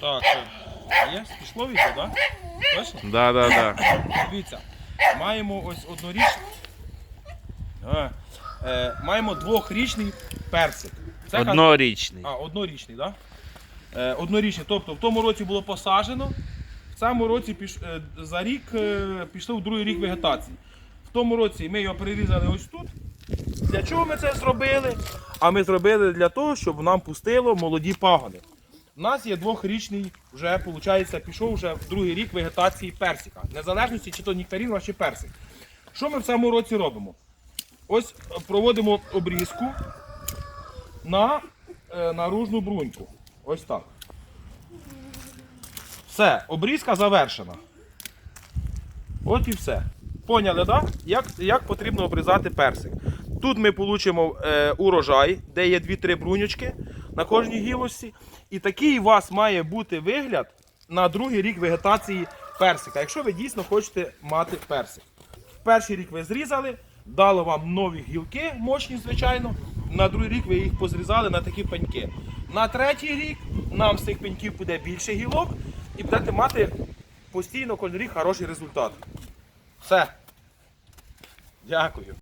Так, є? Пішло відео, так? Да? Точно? Да, да, да. Дивіться, маємо ось однорічний. А, е, маємо двохрічний персик. Це ха- Однорічний. А, однорічний, так? Да? Е, однорічний. Тобто в тому році було посаджено, в цьому році піш, е, за рік е, пішли в другий рік вегетації. В тому році ми його прирізали ось тут. Для чого ми це зробили? А ми зробили для того, щоб нам пустило молоді пагони. У нас є двохрічний, вже виходить, пішов вже в другий рік вегетації персика. Незалежності, чи то нектарін, чи персик. Що ми в цьому році робимо? Ось е, проводимо обрізку на е, наружну бруньку. Ось так. Все, обрізка завершена. От і все. Поняли, так? Як, як потрібно обрізати персик? Тут ми получимо е, урожай, де є 2-3 бруньочки на кожній гілочці. І такий у вас має бути вигляд на другий рік вегетації персика, якщо ви дійсно хочете мати персик. Перший рік ви зрізали, дало вам нові гілки, мощні, звичайно. На другий рік ви їх позрізали на такі пеньки. На третій рік нам з цих пеньків буде більше гілок і будете мати постійно кожен рік хороший результат. Все. Дякую.